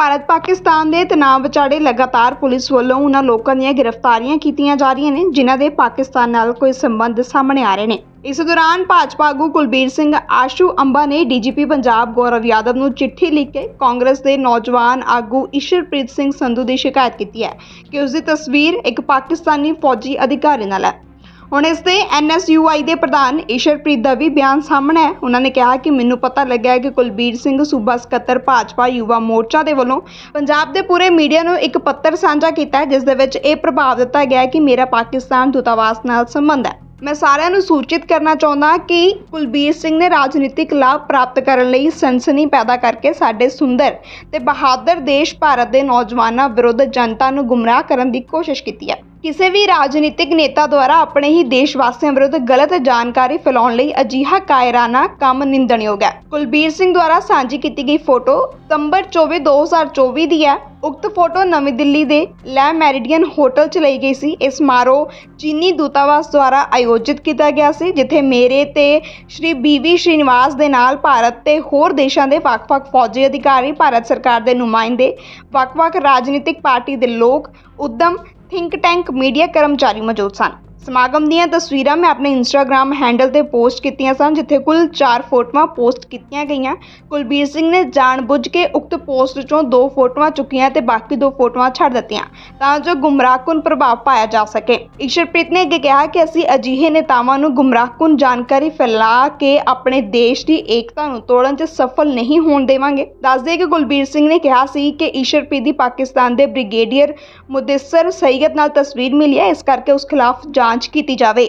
ਭਾਰਤ ਪਾਕਿਸਤਾਨ ਦੇ ਤਣਾਅ ਵਿਚਾਲੇ ਲਗਾਤਾਰ ਪੁਲਿਸ ਵੱਲੋਂ ਉਹਨਾਂ ਲੋਕਾਂ ਦੀਆਂ ਗ੍ਰਿਫਤਾਰੀਆਂ ਕੀਤੀਆਂ ਜਾ ਰਹੀਆਂ ਨੇ, ਜਿਨ੍ਹਾਂ ਦੇ ਪਾਕਿਸਤਾਨ ਨਾਲ ਕੋਈ ਸੰਬੰਧ ਸਾਹਮਣੇ ਆ ਰਹੇ ਨੇ। ਇਸ ਦੌਰਾਨ ਭਾਜਪਾ ਆਗੂ ਕੁਲਬੀਰ ਸਿੰਘ ਆਸ਼ੂ ਅੰਬਾ ਨੇ ਡੀਜੀਪੀ ਪੰਜਾਬ ਗੌਰਵ ਯਾਦਵ ਨੂੰ ਚਿੱਠੀ ਲਿਖ ਕੇ ਕਾਂਗਰਸ ਦੇ ਨੌਜਵਾਨ ਆਗੂ ਈਸ਼ਰਪ੍ਰੀਤ ਸਿੰਘ ਸੰਧੂ ਦੀ ਸ਼ਿਕਾਇਤ ਕੀਤੀ ਹੈ ਕਿ ਉਸ ਦੀ ਤਸਵੀਰ ਇੱਕ ਪਾਕਿਸਤਾਨੀ ਫੌਜੀ ਅਧਿਕਾਰੀ ਨਾਲ ਹੈ। ਹੁਣ ਇਸ ਦੇ ਐਨਐਸਯੂਆਈ ਦੇ ਪ੍ਰਧਾਨ ਈਸ਼ਰਪ੍ਰੀਤ ਦਾ ਵੀ ਬਿਆਨ ਸਾਹਮਣੇ ਹੈ। ਉਹਨਾਂ ਨੇ ਕਿਹਾ ਕਿ ਮੈਨੂੰ ਪਤਾ ਲੱਗਿਆ ਹੈ ਕਿ ਕੁਲਬੀਰ ਸਿੰਘ ਸੂਬਾ ਸਕੱਤਰ ਭਾਜਪਾ ਯੁਵਾ ਮੋਰਚਾ ਦੇ ਵੱਲੋਂ ਪੰਜਾਬ ਦੇ ਪੂਰੇ ਮੀਡੀਆ ਨੂੰ ਇੱਕ ਪੱਤਰ ਸਾਂਝਾ ਕੀਤਾ ਹੈ, ਜਿਸ ਦੇ ਵਿੱਚ ਇਹ ਪ੍ਰਭਾਵ ਦਿੱਤਾ ਗਿਆ ਹੈ ਕਿ ਮੇਰਾ ਪਾਕਿਸਤਾਨ ਦੂਤਾਵਾਸ ਨਾਲ ਸੰਬੰਧ ਹੈ। ਮੈਂ ਸਾਰਿਆਂ ਨੂੰ ਸੂਚਿਤ ਕਰਨਾ ਚਾਹੁੰਦਾ ਕਿ ਕੁਲਬੀਰ ਸਿੰਘ ਨੇ ਰਾਜਨੀਤਿਕ ਲਾਭ ਪ੍ਰਾਪਤ ਕਰਨ ਲਈ ਸਨਸਨੀ ਪੈਦਾ ਕਰਕੇ ਸਾਡੇ ਸੁੰਦਰ ਤੇ ਬਹਾਦਰ ਦੇਸ਼ ਭਾਰਤ ਦੇ ਨੌਜਵਾਨਾਂ ਵਿਰੁੱਧ ਜਨਤਾ ਨੂੰ ਗੁੰਮਰਾਹ ਕਰਨ ਦੀ ਕੋਸ਼ਿਸ਼ ਕੀਤੀ ਹੈ। ਕਿਸੇ ਵੀ ਰਾਜਨੀਤਿਕ ਨੇਤਾ ਦੁਆਰਾ ਆਪਣੇ ਹੀ ਦੇਸ਼ ਵਾਸੀਆਂ ਵਿਰੁੱਧ ਗਲਤ ਜਾਣਕਾਰੀ ਫੈਲਾਉਣ ਲਈ ਅਜਿਹਾ ਕਾਇਰਾਨਾ ਕੰਮ ਨਿੰਦਣਯੋਗ ਹੈ। ਕੁਲਬੀਰ ਸਿੰਘ ਦੁਆਰਾ ਸਾਂਝੀ ਕੀਤੀ ਗਈ ਫੋਟੋ ਸਤੰਬਰ 24 2024 ਦੀ ਹੈ। ਉਕਤ ਫੋਟੋ ਨਵੀਂ ਦਿੱਲੀ ਦੇ ਲੈ ਮੈਰੀਡੀਅਨ ਹੋਟਲ 'ਚ ਲਈ ਗਈ ਸੀ। ਇਸ ਸਮਾਰੋਹ ਚੀਨੀ ਦੂਤਾਵਾਸ ਦੁਆਰਾ ਆਯੋਜਿਤ ਕੀਤਾ ਗਿਆ ਸੀ, ਜਿੱਥੇ ਮੇਰੇ ਤੇ ਸ਼੍ਰੀ ਬੀਵੀ ਸ਼੍ਰੀਨਿਵਾਸ ਦੇ ਨਾਲ ਭਾਰਤ ਤੇ ਹੋਰ ਦੇਸ਼ਾਂ ਦੇ ਵੱਖ-ਵੱਖ ਫੌਜੀ ਅਧਿਕਾਰੀ, ਭਾਰਤ ਸਰਕਾਰ ਦੇ ਨੁਮਾਇੰਦੇ, ਵੱਖ-ਵੱਖ ਰਾਜਨੀਤਿਕ ਪਾਰਟੀ ਦੇ ਲੋਕ, ਉਦਮ ਥਿੰਕ ਟੈਂਕ ਮੀਡੀਆ ਕਰਮਚਾਰੀ ਮੌਜੂਦ ਸਨ ਸਮਾਗਮ ਦੀਆਂ ਤਸਵੀਰਾਂ ਮੈਂ ਆਪਣੇ ਇੰਸਟਾਗ੍ਰam ਹੈਂਡਲ ਤੇ ਪੋਸਟ ਕੀਤੀਆਂ ਸਨ, ਜਿੱਥੇ ਕੁੱਲ 4 ਫੋਟੋਆਂ ਪੋਸਟ ਕੀਤੀਆਂ ਗਈਆਂ। ਕੁਲਬੀਰ ਸਿੰਘ ਨੇ ਜਾਣਬੁੱਝ ਕੇ ਉਕਤ ਪੋਸਟ ਚੋਂ ਦੋ ਫੋਟੋਆਂ ਚੁੱਕੀਆਂ ਤੇ ਬਾਕੀ ਦੋ ਫੋਟੋਆਂ ਛੱਡ ਦਿੱਤੀਆਂ, ਤਾਂ ਜੋ ਗੁੰਮਰਾਹਕੁਨ ਪ੍ਰਭਾਵ ਪਾਇਆ ਜਾ ਸਕੇ। ਈਸ਼ਰਪ੍ਰੀਤ ਨੇ ਅੱਗੇ ਕਿਹਾ ਕਿ ਅਸੀਂ ਅਜਿਹੇ ਨੇਤਾਵਾਂ ਨੂੰ ਗੁੰਮਰਾਹਕੁਨ ਜਾਣਕਾਰੀ ਫੈਲਾ ਕੇ ਆਪਣੇ ਦੇਸ਼ ਦੀ ਏਕਤਾ ਨੂੰ ਤੋੜਨ 'ਚ ਸਫਲ ਨਹੀਂ ਹੋਣ ਦੇਵਾਂਗੇ। ਦੱਸਦੇ ਕਿ ਕੁਲਬੀਰ ਸਿੰਘ ਨੇ ਕਿਹਾ ਸੀ ਕਿ ਈਸ਼ਰਪ੍ਰੀਤ ਦੀ ਪਾਕਿਸਤਾਨ ਦੇ ਬ੍ਰਿਗੇਡੀਅਰ ਮੁਦੱਸਰ ਸਈਦ ਨਾਲ ਤਸਵੀਰ ਮਿਲੀ ਹੈ, ਇਸ ਕਰਕੇ ਉਸ ਖਿਲਾਫ ਜਾਂਚ ਕੀਤੀ ਜਾਵੇ।